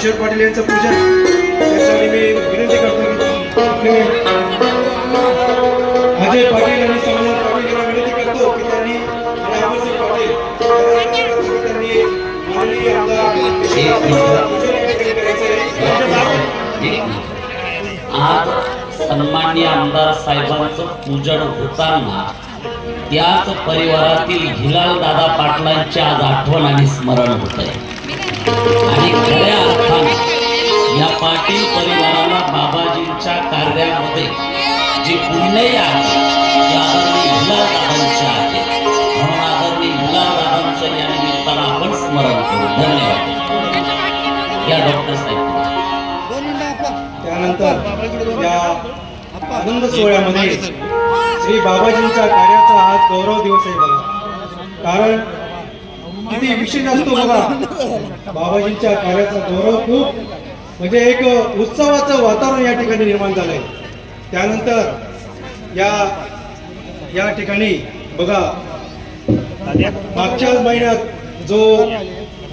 किशोर पाटील यांचं पूजन. त्यासाठी मी विनंती करतो की अजय पाटील आणि समाधान पाटील यांना विनंती करतो की त्यांनी आज सन्मान्य आमदार साहेबांचं पूजन होताना त्याच परिवारातील हिलाल दादा पाटलांची आज आठवण आणि स्मरण होत आहे पाटील परिवाराला बाबाजींच्या कार्यामध्ये जी पुण्यही आहे ती आहे म्हणून आदरणीय दादांचं या निमित्तानं आपण स्मरण करू. धन्यवाद. या डॉक्टर साहेब. त्यानंतर या आनंद सोहळ्यामध्ये श्री बाबाजींच्या कार्याचा आज गौरव दिवस आहे बघा. कारण किती विशेष असतो बघा. बाबाजींच्या कार्याचा गौरव खूप म्हणजे एक उत्सवाचं वातावरण या ठिकाणी निर्माण झालंय. त्यानंतर या या ठिकाणी बघा मागच्या महिन्यात जो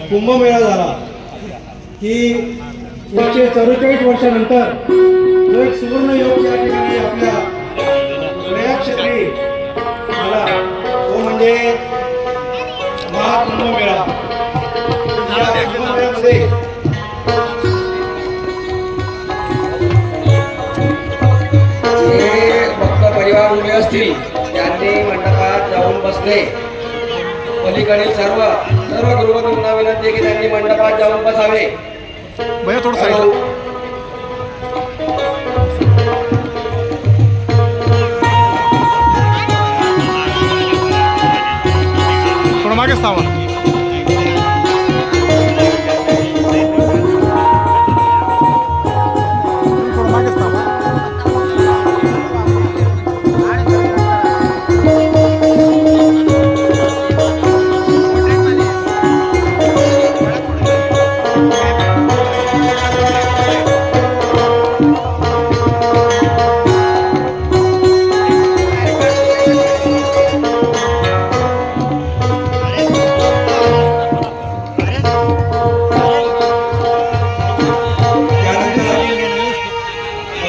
कुंभमेळा झाला की एकशे चौवेचाळीस वर्षानंतर एक सुवर्ण योग या ठिकाणी आपल्या असतील त्यांनी मंडपात जाऊन बसले. पलीकडील सर्व सर्व गृहबंधूंना विनंती आहे की त्यांनी मंडपात जाऊन बसावे. थोडं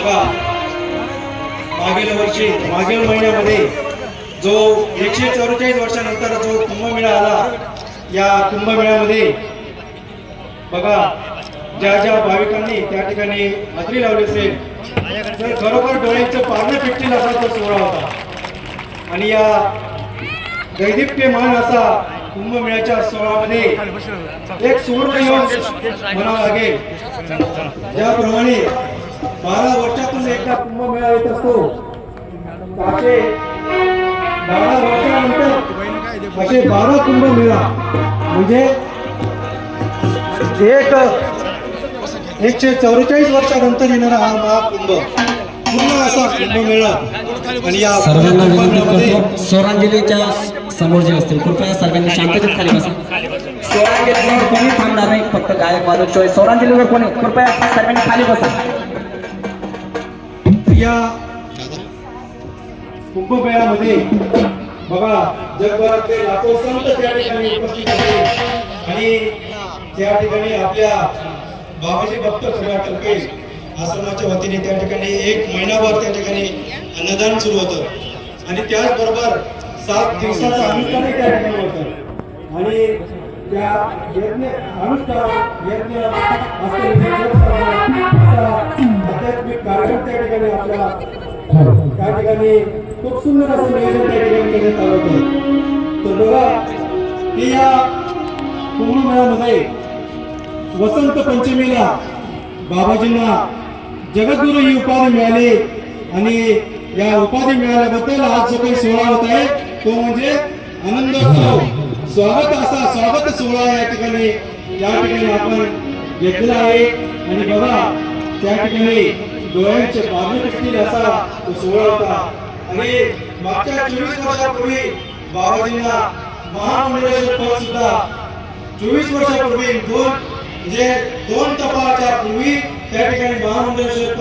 बघा. मागील वर्षी मागील महिन्यामध्ये जो एकशे चौवेचाळीस वर्षानंतर जो कुंभमेळा आला या कुंभमेळ्यामध्ये बघा ज्या ज्या भाविकांनी त्या ठिकाणी हजेरी लावली असेल तर खरोखर डोळ्यांचं पारणं फिटतील असा तो सोहळा होता. आणि या दैदिप्यमान असा कुंभमेळ्याच्या सोहळ्यामध्ये एक सुवर्ण योग म्हणावा लागेल. ज्याप्रमाणे बारा वर्षातून एकदा कुंभमेळा येत असतो. असे बारा वर्षानंतर असे बारा कुंभमेळा. म्हणजे एक एकशे चौवेचाळीस वर्षानंतर येणारा हा महाकुंभ. पूर्ण असा कुंभमेळा. आणि या सर्वांना विनंती करतो. स्वरांजलीच्या समोर जे असतील कृपया सर्वांनी शांततेत खाली बसा. स्वरांजलीवर कोणी थांबणार नाही फक्त गायक वादक शिवाय स्वरांजलीवर कोणी? कृपया सर्वांनी खाली बसा. या कुंभमेळ्यामध्ये बघा जगभरातले लाखो संत त्या ठिकाणी उपस्थित होते आणि त्या ठिकाणी आपल्या बाबाजी भक्त परिवारातर्फे आश्रमाच्या वतीने त्या ठिकाणी एक महिनाभर त्या ठिकाणी अन्नदान सुरू होतं. आणि त्याचबरोबर सात दिवसाचं अनुष्ठानही त्या ठिकाणी होतं. आणि त्या यज्ञ अनुष्ठान यज्ञ असलेले आध्यात्मिक ठिकाणी आपल्याला त्या ठिकाणी खूप सुंदर असं नियोजन त्या ठिकाणी करण्यात आलं होतं. तर बघा की या कुंभमेळ्यामध्ये वसंत पंचमीला बाबाजींना जगद्गुरु ही उपाधी मिळाली आणि या उपाधी मिळाल्याबद्दल आज जो काही सोहळा होत आहे. तो म्हणजे आनंदोत्सव स्वागत असा स्वागत सोहळा या ठिकाणी या ठिकाणी आपण घेतला आहे. आणि बघा त्या ठिकाणी डोळ्यांचे पारणे पिटतील असा तो सोहळा होता. आणि मागच्या चोवीस वर्षापूर्वी बाबाजींना महामंडळाचे पद सुद्धा चोवीस वर्षापूर्वी दोन म्हणजे दोन तपाच्या पूर्वी त्या ठिकाणी महामंडळाचे